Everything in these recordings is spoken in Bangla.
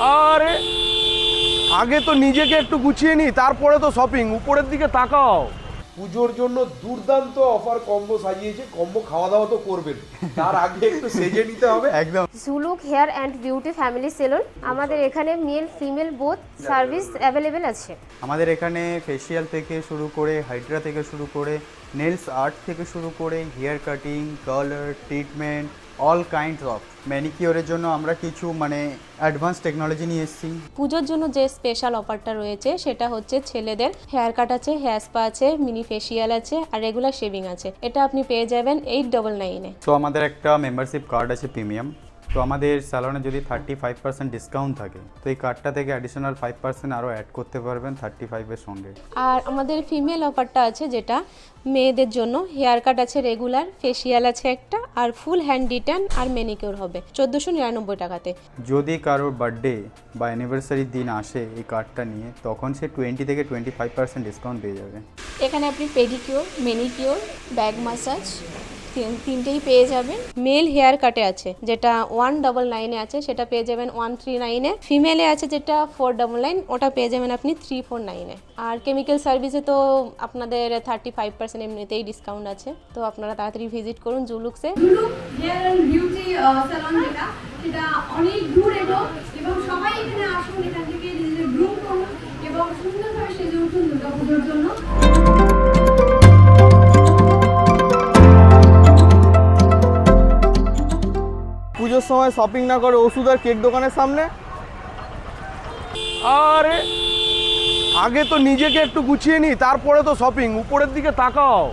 আরে আগে তো নিজেকে একটু গুছিয়ে নি তারপরে তো শপিং উপরের দিকে তাকাও। পুজোর জন্য দুর্দান্ত অফার কম্বো সাজিয়েছে কম্বো খাওয়া দাওয়া তো করবেন। তার আগে একটু সেজে নিতে হবে। একদম। Zuluk hair and beauty family salon আমাদের এখানে male female both service available আছে। আমাদের এখানে ফেসিয়াল থেকে শুরু করে হাইড্রা থেকে শুরু করে নেলস আর্ট থেকে শুরু করে hair cutting colour treatment all kinds of ম্যানিকিওরের জন্য আমরা কিছু মানে অ্যাডভান্স টেকনোলজি নিয়ে এসেছি। পুজোর জন্য যে স্পেশাল অফারটা রয়েছে সেটা হচ্ছে ছেলেদের হেয়ার কাট আছে হেয়ার স্পা আছে মিনি ফেশিয়াল আছে আর রেগুলার শেভিং আছে। এটা আপনি পেয়ে যাবেন এইট ডবল নাইনে তো আমাদের একটা মেম্বারশিপ কার্ড আছে প্রিমিয়াম তো আমাদের স্যালনে যদি থার্টি ফাইভ পার্সেন্ট ডিসকাউন্ট থাকে তো এই কার্ডটা থেকে অ্যাডিশনাল ফাইভ পার্সেন্ট আরও অ্যাড করতে পারবেন থার্টি ফাইভের সঙ্গে। আর আমাদের ফিমেল অফারটা আছে যেটা মেয়েদের জন্য। হেয়ার কাট আছে রেগুলার ফেসিয়াল আছে একটা আর ফুল হ্যান্ড রিটার্ন আর মেনিকিউর হবে। চোদ্দোশো নিরানব্বই টাকাতে। যদি কারোর বার্থডে বা অ্যানিভার্সারির দিন আসে এই কার্ডটা নিয়ে তখন সে টোয়েন্টি থেকে টোয়েন্টি ফাইভ পার্সেন্ট ডিসকাউন্ট পেয়ে যাবে। এখানে আপনি পেডিকিওর মেনিকিওর ব্যাগ মাসাজ তিনটেই পেয়ে যাবেন। মেল হেয়ার কাটে আছে, যেটা ওয়ান ডবল নাইনে আছে, সেটা পেয়ে যাবেন ওয়ান থ্রি নাইনে ফিমেলে আছে যেটা ফোর ডবল নাইন ওটা পেয়ে যাবেন আপনি থ্রি ফোর নাইনে আর কেমিক্যাল সার্ভিসে তো আপনাদের থার্টি ফাইভ পার্সেন্ট এমনিতেই ডিসকাউন্ট আছে। তো আপনারা তাড়াতাড়ি ভিজিট করুন জুলুকসে এবং সুন্দরভাবে সেজে উঠুন দুর্গাপুজোর জন্য। পুজোর সময় শপিং না করে ওষুধ আর কেক দোকানের সামনে? আরে, আগে তো নিজেকে একটু গুছিয়ে নি, তারপরে তো শপিং উপরের দিকে তাকাও।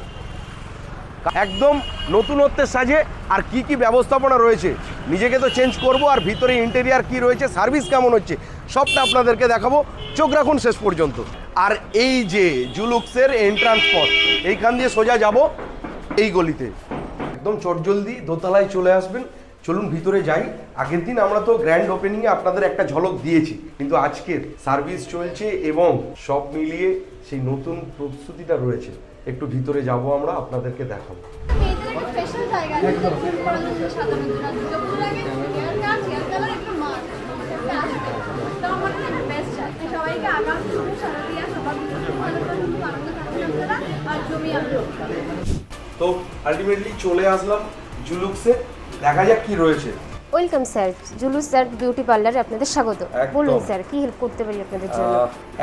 একদম নতুনত্বের সাজে আর কি কি ব্যবস্থাপনা রয়েছে? নিজেকে তো চেঞ্জ করব আর ভিতরে ইন্টেরিয়ার কি রয়েছে সার্ভিস কেমন হচ্ছে, সবটা আপনাদেরকে দেখাবো। চোখ রাখুন শেষ পর্যন্ত। আর এই যে জুলুক্সের এন্ট্রান্স পথ, এইখান দিয়ে সোজা যাব, এই গলিতে। একদম চটজলদি দোতলায় চলে আসবেন। চলুন ভিতরে যাই। আগের দিন আমরা তো গ্র্যান্ড ওপেনিংয়ে আপনাদের একটা ঝলক দিয়েছি, কিন্তু আজকের সার্ভিস চলছে এবং সব মিলিয়ে সেই নতুন প্রস্তুতিটা রয়েছে। একটু ভিতরে যাব আমরা, আপনাদেরকে দেখাবো। তো আলটিমেটলি চলে আসলাম জুলুক্সে। দেখা যাক কি রয়েছে। ওয়েলকাম স্যার জুলুস স্যার বিউটি পার্লারে আপনাদের স্বাগত। বলুন স্যার কি হেল্প করতে পারি আপনাদের জন্য?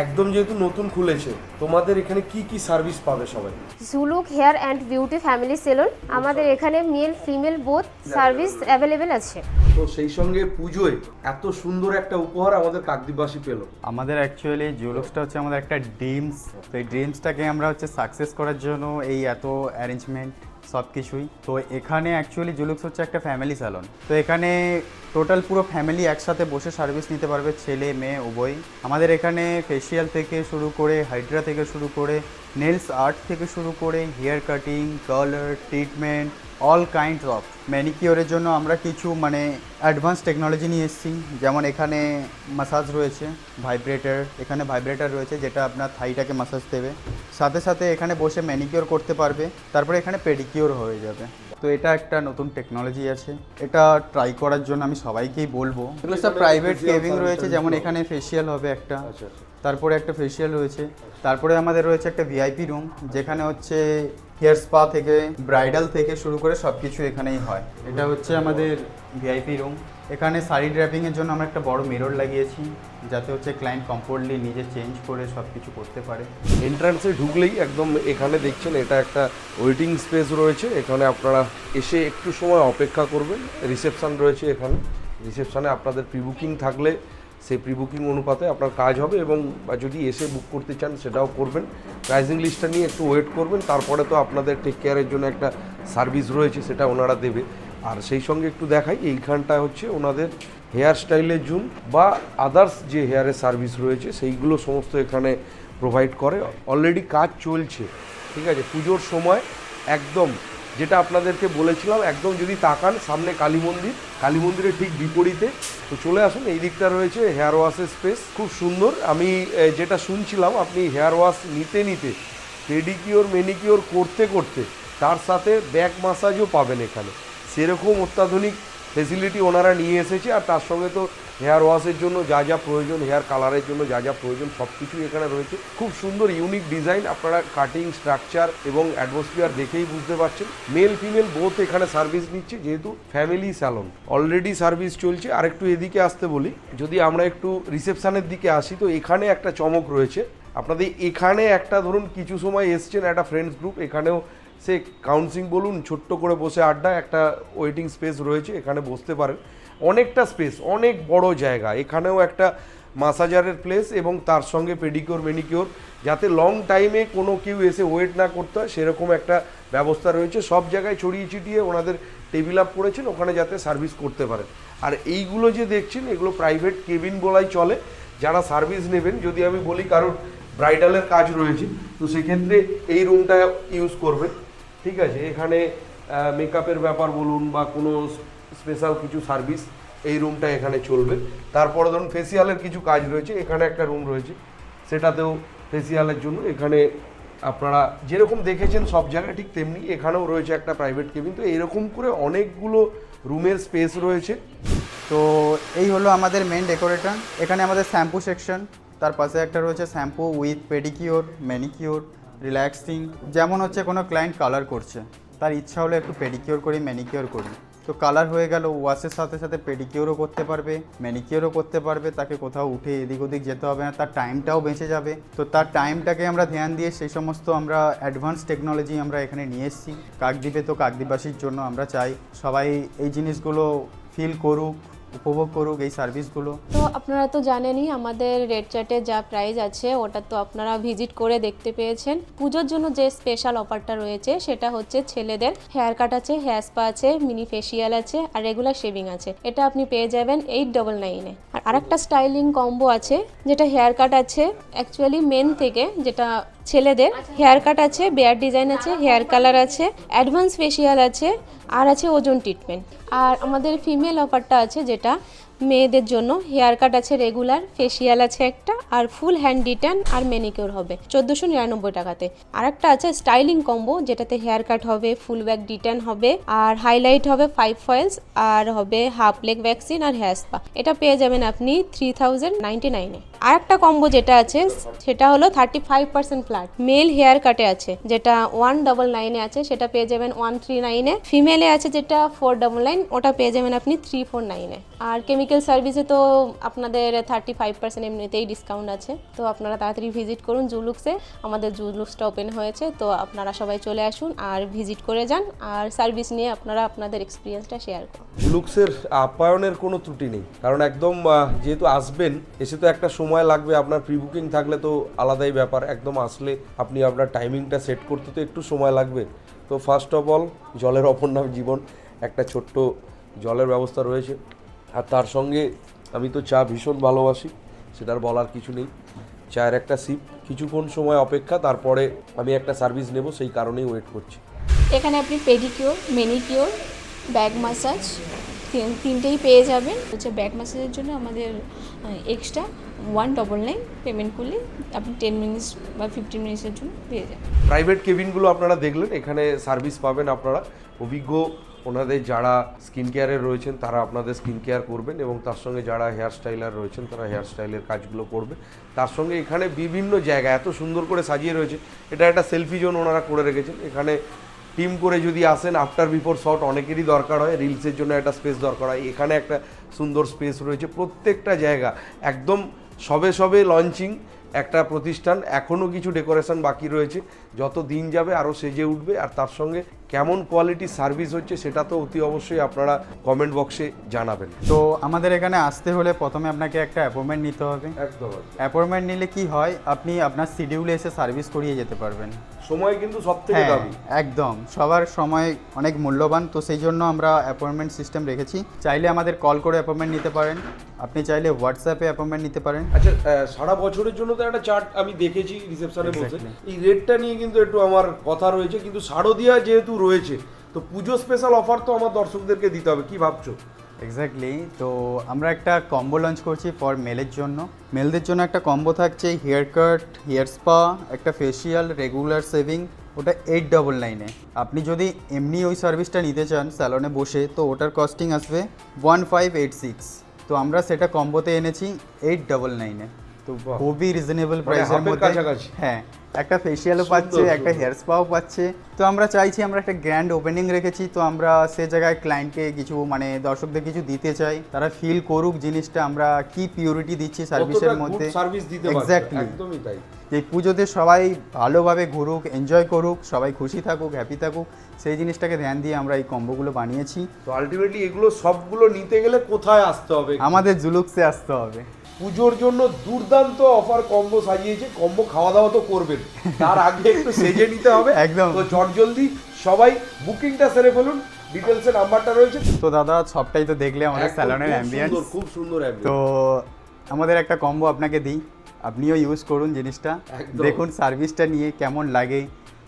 একদম যেহেতু নতুন খুলেছে তোমাদের এখানে কি কি সার্ভিস পাবে সবাই? Zuluk hair and beauty family salon আমাদের এখানে male female both service available আছে। তো সেই সঙ্গে পুজোয় এত সুন্দর একটা উপহার আমাদের কাকদ্বীপবাসী পেল। আমাদের অ্যাকচুয়ালি জুলক্সটা হচ্ছে আমাদের একটা ড্রিমস তো এই ড্রিমসটাকে আমরা হচ্ছে সাকসেস করার জন্য এই এত অ্যারেঞ্জমেন্ট সব কিছুই। তো এখানে অ্যাকচুয়ালি জুলুক্স হচ্ছে একটা ফ্যামিলি স্যালন তো এখানে টোটাল পুরো ফ্যামিলি একসাথে বসে সার্ভিস নিতে পারবে ছেলে, মেয়ে, উভয়। আমাদের এখানে ফেসিয়াল থেকে শুরু করে হাইড্রা থেকে শুরু করে নেলস আর্ট থেকে শুরু করে hair cutting colour treatment all kinds of ম্যানিকিওরের জন্য আমরা কিছু মানে অ্যাডভান্স টেকনোলজি নিয়ে এসেছি। যেমন এখানে মাসাজ রয়েছে ভাইব্রেটার এখানে ভাইব্রেটার রয়েছে, যেটা আপনার থাইটাকে মাসাজ দেবে। সাথে সাথে এখানে বসে ম্যানিকিওর করতে পারবে, তারপরে এখানে পেডিকিওর হয়ে যাবে। তো এটা একটা নতুন টেকনোলজি আছে। এটা ট্রাই করার জন্য আমি সবাইকেই বলব। এগুলো সব প্রাইভেট কেভিং রয়েছে যেমন এখানে ফেসিয়াল হবে একটা। তারপরে একটা ফেসিয়াল রয়েছে। তারপরে আমাদের রয়েছে একটা ভিআইপি রুম যেখানে হচ্ছে হেয়ার স্পা থেকে ব্রাইডাল থেকে শুরু করে সব কিছু এখানেই হয়। এটা হচ্ছে আমাদের ভিআইপি রুম এখানে শাড়ি ড্র্যাপিংয়ের জন্য আমরা একটা বড় মিরর লাগিয়েছি, যাতে হচ্ছে ক্লায়েন্ট কমফোর্টলি নিজে চেঞ্জ করে সব কিছু করতে পারে। এন্ট্রান্সে ঢুকলেই একদম এখানে দেখছেন এটা একটা ওয়েটিং স্পেস রয়েছে। এখানে আপনারা এসে একটু সময় অপেক্ষা করবেন। রিসেপশন রয়েছে এখানে। রিসেপশানে আপনাদের প্রি বুকিং থাকলে সেই প্রি বুকিং অনুপাতে আপনার কাজ হবে এবং যদি এসে বুক করতে চান সেটাও করবেন। প্রাইজিং লিস্টটা নিয়ে একটু ওয়েট করবেন। তারপরে তো আপনাদের টেক কেয়ারের জন্য একটা সার্ভিস রয়েছে, সেটা ওনারা দেবে। আর সেই সঙ্গে একটু দেখাই, এইখানটা হচ্ছে ওনাদের হেয়ার স্টাইলের জুম বা আদার্স যে হেয়ারের সার্ভিস রয়েছে, সেইগুলো সমস্ত এখানে প্রোভাইড করে। অলরেডি কাজ চলছে, ঠিক আছে? পুজোর সময় একদম, যেটা আপনাদেরকে বলেছিলাম, একদম যদি তাকান সামনে কালী মন্দির, কালী মন্দিরের ঠিক বিপরীতে, তো চলে আসুন, এই দিকটা রয়েছে হেয়ার ওয়াশের স্পেস খুব সুন্দর। আমি যেটা শুনছিলাম, আপনি হেয়ার ওয়াশ নিতে নিতে পেডিকিওর মেনিকিওর করতে করতে, তার সাথে ব্যাক মাসাজও পাবেন এখানে। সেরকম অত্যাধুনিক ফেসিলিটি ওনারা নিয়ে এসেছে, আর তার সঙ্গে তো হেয়ার ওয়াশের জন্য যা যা প্রয়োজন হেয়ার কালারের জন্য যা যা প্রয়োজন সব কিছুই এখানে রয়েছে। খুব সুন্দর ইউনিক ডিজাইন আপনারা কাটিং স্ট্রাকচার এবং অ্যাটমসফিয়ার দেখেই বুঝতে পারছেন। মেল ফিমেল বোথ এখানে সার্ভিস নিচ্ছে, যেহেতু ফ্যামিলি স্যালন অলরেডি সার্ভিস চলছে। আর একটু এদিকে আসতে বলি, যদি আমরা একটু রিসেপশনের দিকে আসি, তো এখানে একটা চমক রয়েছে। আপনাদের এখানে একটা ধরুন, কিছু সময় এসছেন একটা ফ্রেন্ডস গ্রুপ এখানেও সে কাউন্সিং বলুন, ছোট্ট করে বসে আড্ডা, একটা ওয়েটিং স্পেস রয়েছে, এখানে বসতে পারেন। অনেকটা স্পেস অনেক বড় জায়গা, এখানেও একটা মাসাজারের প্লেস এবং তার সঙ্গে পেডিকিওর মেনিকিওর যাতে লং টাইমে কোনো কেউ এসে ওয়েট না করতে হয়, সেরকম একটা ব্যবস্থা রয়েছে। সব জায়গায় ছড়িয়ে ছিটিয়ে ওনাদের টেবিল আপ করেছেন, ওখানে যাতে সার্ভিস করতে পারেন। আর এইগুলো যে দেখছেন, এগুলো প্রাইভেট কেবিন বলাই চলে। যারা সার্ভিস নেবেন, যদি আমি বলি কারোর ব্রাইডালের কাজ রয়েছে, তো সেক্ষেত্রে এই রুমটা ইউজ করবেন। ঠিক আছে, এখানে মেকআপের ব্যাপার বলুন বা কোনো স্পেশাল কিছু সার্ভিস এই রুমটা এখানে চলবে। তারপরে ধরুন ফেসিয়ালের কিছু কাজ রয়েছে, এখানে একটা রুম রয়েছে। সেটাতেও ফেসিয়ালের জন্য এখানে আপনারা যেরকম দেখেছেন সব জায়গায় ঠিক তেমনি এখানেও রয়েছে একটা প্রাইভেট কেবিন তো এরকম করে অনেকগুলো রুমের স্পেস রয়েছে। তো এই হলো আমাদের মেন ডেকোরেটর এখানে আমাদের শ্যাম্পু সেকশন তার পাশে একটা রয়েছে shampoo with pedicure manicure relaxing যেমন হচ্ছে কোনো ক্লায়েন্ট কালার করছে, তার ইচ্ছা হলো একটু পেডিকিওর করি ম্যানিকিওর করি। তো কালার হয়ে গেল ওয়াশের সাথে সাথে পেডিকিওরও করতে পারবে ম্যানিকিওরও করতে পারবে, তাকে কোথাও উঠে এদিক ওদিক যেতে হবে না, তার টাইমটাও বেঁচে যাবে। তো তার টাইমটাকে আমরা ধ্যান দিয়ে সেই সমস্ত আমরা অ্যাডভান্স টেকনোলজি আমরা এখানে নিয়ে এসেছি। কাকদ্বীপে তো কাকদ্বীপবাসীর জন্য আমরা চাই, সবাই এই জিনিসগুলো ফিল করুক উপভোগ করুক এই সার্ভিসগুলো। তো আপনারা তো জানেনই আমাদের রেড চার্টে যা প্রাইস আছে, ওটা তো আপনারা ভিজিট করে দেখতে পেয়েছেন। পুজোর জন্য যে স্পেশাল অফারটা রয়েছে, সেটা হচ্ছে ছেলেদের হেয়ার কাট আছে হেয়ার স্পা আছে মিনি ফেসিয়াল আছে, আর রেগুলার শেভিং আছে। এটা আপনি পেয়ে যাবেন এইট ডবল নাইনে আর আরেকটা স্টাইলিং কম্বো আছে, যেটা হেয়ার কাট আছে অ্যাকচুয়ালি মেন থেকে, যেটা ছেলেদের হেয়ার কাট আছে, বেয়ার ডিজাইন আছে, হেয়ার কালার আছে, অ্যাডভান্স ফেসিয়াল আছে, আর আছে ওজন ট্রিটমেন্ট। আর আমাদের ফিমেল অফারটা আছে যেটা মেয়েদের জন্য হেয়ার কাট আছে রেগুলার, ফেসিয়াল আছে একটা, আর ফুল হ্যান্ড ডিটান আর মেনিকিওর হবে, চোদ্দোশো নিরানব্বই টাকাতে। আর একটা আছে স্টাইলিং কম্বো, যেটাতে হেয়ার কাট হবে, ফুল ব্যাক ডিটান হবে, আর হাইলাইট হবে ফাইভ ফয়েলস, আর হবে হাফ লেগ ভ্যাকসিন আর হেয়ার স্পা। এটা পেয়ে যাবেন আপনি থ্রি থাউজেন্ড নাইনটি নাইনে। আর একটা কম্বো যেটা আছে, সেটা হলো thirty five percent flat. Male hair কাটে আছে, যেটা ওয়ান ডবল নাইনে আছে, সেটা পেয়ে যাবেন ওয়ান থ্রি নাইনে। ফিমেলে আছে যেটা ফোর ডবল নাইন, ওটা পেয়ে যাবেন আপনি থ্রি ফোর নাইনে। আর কেমিক্যাল সার্ভিসে তো আপনাদের থার্টি ফাইভ পার্সেন্ট এমনিতেই ডিসকাউন্ট আছে। তো আপনারা তাড়াতাড়ি ভিজিট করুন জুলুক্সে আমাদের জুলুক্সটা ওপেন হয়েছে, তো আপনারা সবাই চলে আসুন আর ভিজিট করে যান আর সার্ভিস নিয়ে আপনারা আপনাদের এক্সপিরিয়েন্সটা শেয়ার করুন। লুকসের আপ্যায়নের কোনো ত্রুটি নেই, কারণ একদম যেহেতু আসবেন, এসে তো একটা সময় লাগবে, আপনার প্রি বুকিং থাকলে তো আলাদাই ব্যাপার, একদম আসলে আপনি আপনার টাইমিংটা সেট করতে তো একটু সময় লাগবে। তো ফার্স্ট অফ অল জলের অপর নাম জীবন, একটা ছোট্ট জলের ব্যবস্থা রয়েছে। আর তার সঙ্গে আমি তো চা ভীষণ ভালোবাসি সেটার বলার কিছু নেই। চায়ের একটা সিপ কিছুক্ষণ সময় অপেক্ষা তারপরে আমি একটা সার্ভিস নেব সেই কারণেই ওয়েট করছি। এখানে আপনি পেডিকিওর মেনিকিওর ব্যাক মাসাজ তিনটেই পেয়ে যাবেন। হচ্ছে ব্যাক মাসাজের জন্য আমাদের extra one double nine payment করলে আপনি টেন মিনিটস বা ফিফটিন মিনিটসের জন্য পেয়ে যাবেন। প্রাইভেট কেবিনগুলো আপনারা দেখলেন এখানে সার্ভিস পাবেন আপনারা। অভিজ্ঞ ওনাদের যারা স্কিন কেয়ারে রয়েছেন, তারা আপনাদের স্কিন কেয়ার করবেন এবং তার সঙ্গে যারা হেয়ার স্টাইলার রয়েছেন, তারা হেয়ার স্টাইলের কাজগুলো করবে। তার সঙ্গে এখানে বিভিন্ন জায়গা, এত সুন্দর করে সাজিয়ে রয়েছে। এটা একটা সেলফি জোন ওনারা করে রেখেছেন। এখানে টিম করে যদি আসেন আফটার বিফোর শট অনেকেরই দরকার হয়। রিলসের জন্য একটা স্পেস দরকার হয়। এখানে একটা সুন্দর স্পেস রয়েছে। প্রত্যেকটা জায়গা, একদম সবে সবে লঞ্চিং একটা প্রতিষ্ঠান। এখনও কিছু ডেকোরেশন বাকি রয়েছে। যত দিন যাবে আরও সেজে উঠবে আর তার সঙ্গে কেমন কোয়ালিটির সার্ভিস হচ্ছে সেটা তো অতি অবশ্যই আপনারা কমেন্ট বক্সে জানাবেন। তো আমাদের এখানে আসতে হলে প্রথমে আপনাকে একটা অ্যাপয়েন্টমেন্ট নিতে হবে। একদম অ্যাপয়েন্টমেন্ট নিলে কি হয়? আপনি আপনার শিডিউলে এসে সার্ভিস করিয়ে যেতে পারবেন। সময় কিন্তু সব থেকে হ্যাঁ দাবি একদম। সবার সময় অনেক মূল্যবান তো সেই জন্য আমরা অ্যাপয়েন্টমেন্ট সিস্টেম রেখেছি। চাইলে আমাদের কল করে অ্যাপয়েন্টমেন্ট নিতে পারেন। আপনি চাইলে হোয়াটসঅ্যাপে অ্যাপয়েন্টমেন্ট নিতে পারেন। আচ্ছা সারা বছরের জন্য তো একটা চার্ট আমি দেখেছি রিসেপশনে বসে এই রেটটা নিয়ে কিন্তু একটু আমার কথা রয়েছে, কিন্তু শারদিয়া যেহেতু রয়েছে, তো পুজো স্পেশাল অফার তো আমার দর্শকদেরকে দিতে হবে, কি ভাবছ? এক্স্যাক্টলি তো আমরা একটা কম্বো লঞ্চ করছি ফর মেলের জন্য। মেলদের জন্য একটা কম্বো থাকছে হেয়ার কাট হেয়ার স্পা একটা ফেসিয়াল রেগুলার সেভিং ওটা এইট ডবল নাইনে আপনি যদি এমনি ওই সার্ভিসটা নিতে চান স্যালনে বসে, তো ওটার কস্টিং আসবে ওয়ান ফাইভ এইট সিক্স তো আমরা সেটা কম্বোতে এনেছি এইট ডবল নাইনে তো খুবই রিজনেবল মানে প্রাইসের মধ্যে। হ্যাঁ একটা ফেসিয়ালও পাচ্ছে একটা হেয়ার স্পাও পাচ্ছে। তো আমরা চাইছি আমরা একটা গ্র্যান্ড ওপেনিং রেখেছি তো আমরা সে জায়গায় ক্লায়েন্টকে কিছু মানে দর্শকদের কিছু দিতে চাই। তারা ফিল করুক জিনিসটা আমরা কি পিউরিটি দিচ্ছি সার্ভিসের মধ্যে। সার্ভিস দিতে এক্স্যাক্টলি একদমই তাই। এই পুজোতে সবাই ভালোভাবে ঘুরুক এনজয় করুক সবাই খুশি থাকুক হ্যাপি থাকুক সেই জিনিসটাকে ধ্যান দিয়ে আমরা এই কম্বোগুলো বানিয়েছি। তো আলটিমেটলি এগুলো সবগুলো নিতে গেলে কোথায় আসতে হবে? আমাদের জুলুকসে আসতে হবে। পুজোর জন্য দুর্দান্ত অফার কম্বো সাজিয়েছে কম্বো খাওয়া দাওয়া তো করবেন। তার আগে একটু সেজে নিতে হবে। একদম। তো জলদি সবাই বুকিংটা সেরে ফেলুন ডিটেলস এর নাম্বারটা রয়েছে। তো দাদা সবটাই তো দেখলে আমাদের স্যালনের অ্যাম্বিয়েন্স খুব সুন্দর তো আমাদের একটা কম্বো আপনাকে দিই। আপনিও ইউজ করুন জিনিসটা। দেখুন সার্ভিসটা নিয়ে কেমন লাগে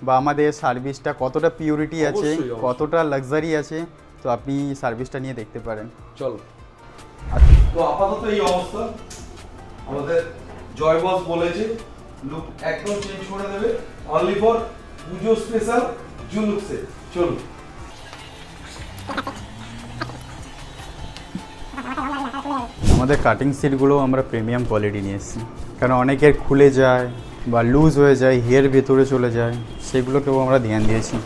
বা আমাদের সার্ভিসটা কতটা পিউরিটি আছে। কতটা লাক্সারি আছে। তো আপনি সার্ভিসটা নিয়ে দেখতে পারেন। চলো। তো আপাতত এই অবস্থা। আমাদের জয় বস বলেছে লুক একদম চেঞ্জ করে দেবে। অনলি ফর পুজো স্পেশাল জুলুকসে চলুন। আমাদের কাটিং সিটগুলো আমরা প্রিমিয়াম কোয়ালিটি নিয়ে এসেছি। কারণ অনেকের খুলে যায় বা লুজ হয়ে যায় হেয়ার ভেতরে চলে যায়, সেগুলোকেও আমরা ধ্যান দিয়েছি।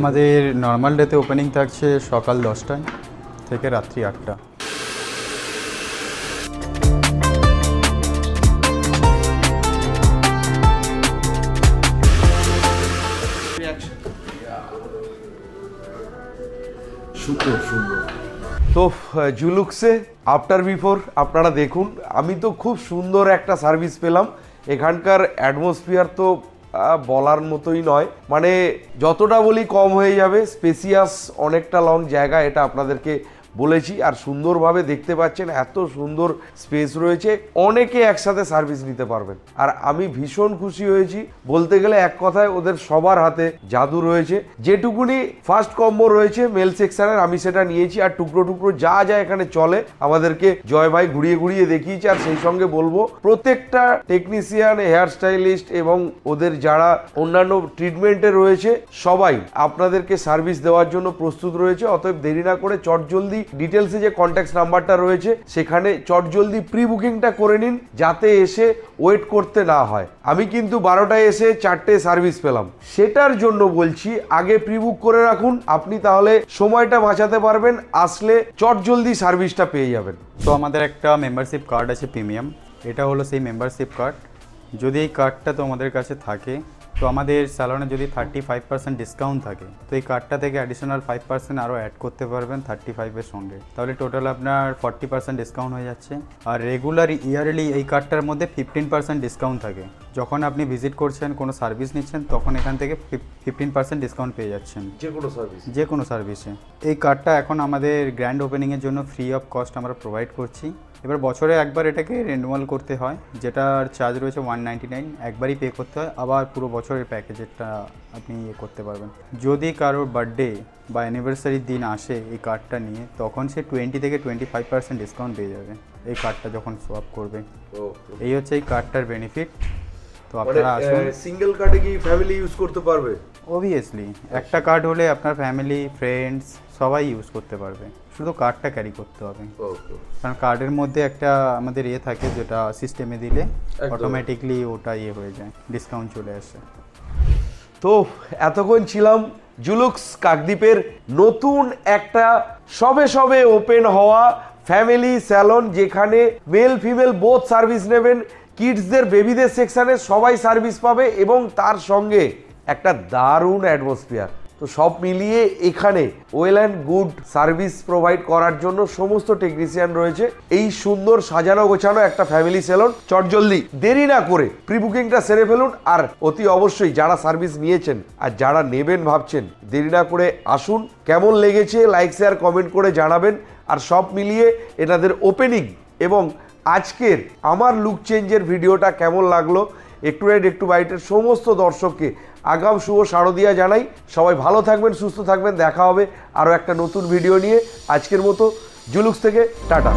আমাদের নর্মাল ডেতে ওপেনিং থাকছে সকাল দশটায় থেকে রাত্রি আটটা। সুন্দর সুন্দর তো জুলুক্সে আফটার বিফোর আপনারা দেখুন। আমি তো খুব সুন্দর একটা সার্ভিস পেলাম। এখানকার অ্যাটমসফিয়ার তো বলার মতোই নয়। মানে যতটা বলি কম হয়ে যাবে। স্পেসিয়াস অনেকটা লং জায়গা, এটা আপনাদেরকে বলেছি আর সুন্দরভাবে দেখতে পাচ্ছেন, এত সুন্দর স্পেস রয়েছে, অনেকে একসাথে সার্ভিস নিতে পারবেন। আর আমি ভীষণ খুশি হয়েছি, বলতে গেলে এক কথায় ওদের সবার হাতে জাদু রয়েছে। যেটুকুনি ফার্স্ট কম্বো রয়েছে মেল সেকশনের আমি সেটা নিয়েছি আর টুকরো টুকরো যা যা এখানে চলে, আমাদেরকে জয় ভাই ঘুরিয়ে ঘুরিয়ে দেখিয়েছে। আর সেই সঙ্গে বলব, প্রত্যেকটা টেকনিশিয়ান হেয়ার স্টাইলিস্ট এবং ওদের যারা অন্যান্য ট্রিটমেন্টে রয়েছে, সবাই আপনাদেরকে সার্ভিস দেওয়ার জন্য প্রস্তুত রয়েছে। অতএব দেরি না করে চটজলদি ডিটেলসে যে কন্ট্যাক্ট নাম্বারটা রয়েছে, সেখানে চটজলদি প্রি বুকিংটা করে নিন, যাতে এসে ওয়েট করতে না হয়। আমি কিন্তু বারোটায় এসে চারটে সার্ভিস পেলাম। সেটার জন্য বলছি, আগে প্রি বুক করে রাখুন, আপনি তাহলে সময়টা বাঁচাতে পারবেন, আসলে চটজলদি সার্ভিসটা পেয়ে যাবেন। তো আমাদের একটা মেম্বারশিপ কার্ড আছে প্রিমিয়াম এটা হলো সেই মেম্বারশিপ কার্ড যদি এই কার্ডটা তো আমাদের কাছে থাকে তো আমাদের স্যালনে যদি থার্টি ফাইভ পার্সেন্ট ডিসকাউন্ট থাকে তো এই কার্ডটা থেকে অ্যাডিশনাল ফাইভ পার্সেন্ট আরও অ্যাড করতে পারবেন থার্টি ফাইভের সঙ্গে। তাহলে টোটাল আপনার ফর্টি পার্সেন্ট ডিসকাউন্ট হয়ে যাচ্ছে। আর রেগুলার ইয়ারলি এই কার্ডটার মধ্যে ফিফটিন পার্সেন্ট ডিসকাউন্ট থাকে। যখন আপনি ভিজিট করছেন কোনো সার্ভিস নিচ্ছেন তখন এখান থেকে ফিফটিন পার্সেন্ট ডিসকাউন্ট পেয়ে যাচ্ছেন। যে কোনো সার্ভিস যে কোনো সার্ভিসে এই কার্ডটা এখন আমাদের গ্র্যান্ড ওপেনিংয়ের জন্য ফ্রি অফ কস্ট আমরা প্রোভাইড করছি। এবার বছরে একবার এটাকে রেনুয়াল করতে হয় যেটার চার্জ রয়েছে ওয়ান নাইনটি নাইন একবারই পে করতে হয় আবার পুরো বছরের প্যাকেজেরটা আপনি ইয়ে করতে পারবেন। যদি কারোর বার্থডে বা অ্যানিভার্সারির দিন আসে এই কার্ডটা নিয়ে তখন সে টোয়েন্টি থেকে টোয়েন্টি ফাইভ পার্সেন্ট ডিসকাউন্ট পেয়ে যাবে এই কার্ডটা যখন সোয়াপ করবে। এই হচ্ছে এই কার্ডটার বেনিফিট তো মানে আপনারা আসুন। সিঙ্গেল কার্ডে কি ফ্যামিলি ইউজ করতে পারবে? অবভিয়াসলি একটা কার্ড হলে আপনার ফ্যামিলি ফ্রেন্ডস সবাই ইউজ করতে পারবে। শুধু কার্ডটা ক্যারি করতে হবে। ওকে কারণ কার্ডের মধ্যে একটা আমাদের ইয়ে থাকে যেটা সিস্টেমে দিলে। অটোমেটিকলি ওটা ইয়ে হয়ে যায় ডিসকাউন্ট চলে আসে। তো এতক্ষণ ছিলাম জুলুক্স কাকদ্বীপের নতুন একটা সবে সবে ওপেন হওয়া ফ্যামিলি স্যালন যেখানে মেল ফিমেল বোথ সার্ভিস নেবেন। কিডসদের বেবিদের সেকশানে সবাই সার্ভিস পাবে এবং তার সঙ্গে একটা দারুণ অ্যাটমসফিয়ার তো সব মিলিয়ে এখানে well and good service provide করার জন্য সমস্ত টেকনিশিয়ান রয়েছে। এই সুন্দর সাজানো গোছানো একটা ফ্যামিলি সেলন চটজলদি দেরি না করে প্রি বুকিংটা সেরে ফেলুন। আর অতি অবশ্যই যারা সার্ভিস নিয়েছেন আর যারা নেবেন ভাবছেন, দেরি না করে আসুন। কেমন লেগেছে লাইক শেয়ার কমেন্ট করে জানাবেন। আর সব মিলিয়ে এনাদের ওপেনিং এবং আজকের আমার লুক চেঞ্জের ভিডিওটা কেমন লাগল, একটু রাইট একটু বাইটের সমস্ত দর্শককে আগাম শুভ শারদিয়া জানাই। সবাই ভালো থাকবেন, সুস্থ থাকবেন। দেখা হবে আরও একটা নতুন ভিডিও নিয়ে। আজকের মতো জুলুক্স থেকে টাটা।